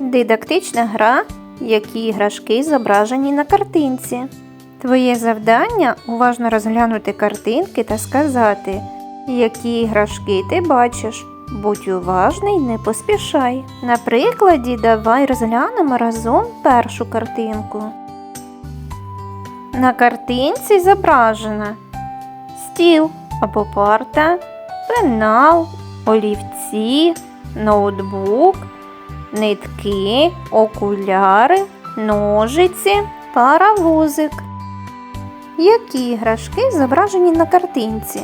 Дидактична гра, які іграшки зображені на картинці. Твоє завдання уважно розглянути картинки та сказати, які іграшки ти бачиш. Будь уважний, не поспішай. На прикладі давай розглянемо разом першу картинку. На картинці зображена стіл або парта, пенал, олівці, ноутбук, нитки, окуляри, ножиці, паровозик. Які іграшки зображені на картинці?